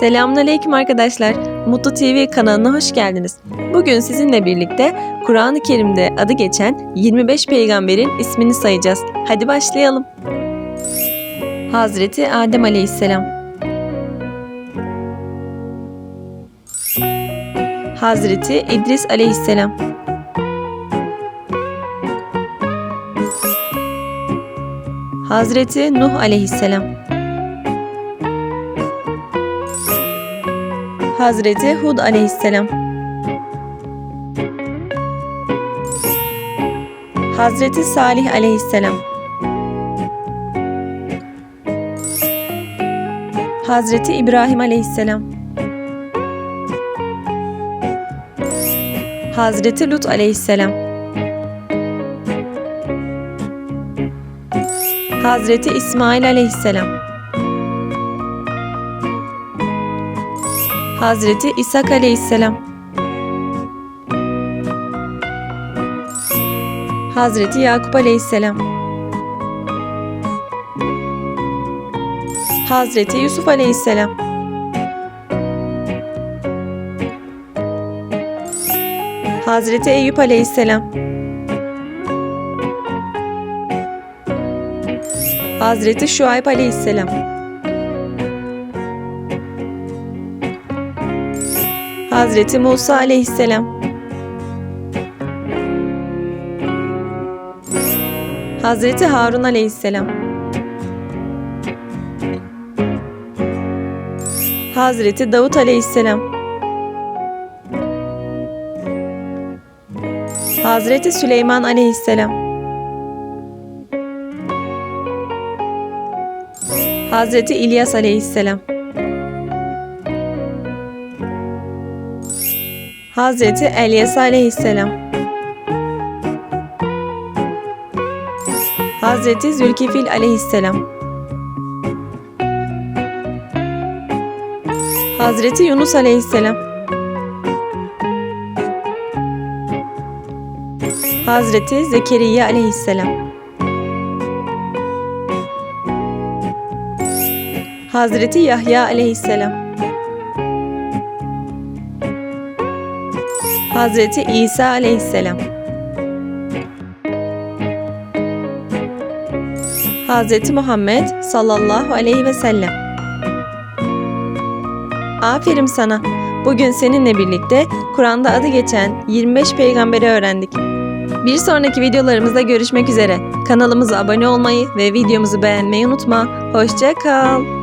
Selamünaleyküm arkadaşlar. Mutlu TV kanalına hoş geldiniz. Bugün sizinle birlikte Kur'an-ı Kerim'de adı geçen 25 peygamberin ismini sayacağız. Hadi başlayalım. Hazreti Adem Aleyhisselam Hazreti İdris Aleyhisselam Hazreti Nuh Aleyhisselam Hazreti Hud aleyhisselam. Hazreti Salih aleyhisselam. Hazreti İbrahim aleyhisselam. Hazreti Lut aleyhisselam. Hazreti İsmail aleyhisselam Hazreti İshak aleyhisselam. Hazreti Yakup aleyhisselam. Hazreti Yusuf aleyhisselam. Hazreti Eyüp aleyhisselam. Hazreti Şuayb aleyhisselam Hazreti Musa aleyhisselam. Hazreti Harun aleyhisselam. Hazreti Davut aleyhisselam. Hazreti Süleyman aleyhisselam. Hazreti İlyas aleyhisselam Hazreti Elyas aleyhisselam. Hazreti Zülkifil aleyhisselam. Hazreti Yunus aleyhisselam. Hazreti Zekeriya aleyhisselam. Hazreti Yahya aleyhisselam Hazreti İsa aleyhisselam Hazreti Muhammed sallallahu aleyhi ve sellem Aferin sana. Bugün seninle birlikte Kur'an'da adı geçen 25 peygamberi öğrendik. Bir sonraki videolarımızda görüşmek üzere. Kanalımıza abone olmayı ve videomuzu beğenmeyi unutma. Hoşça kal.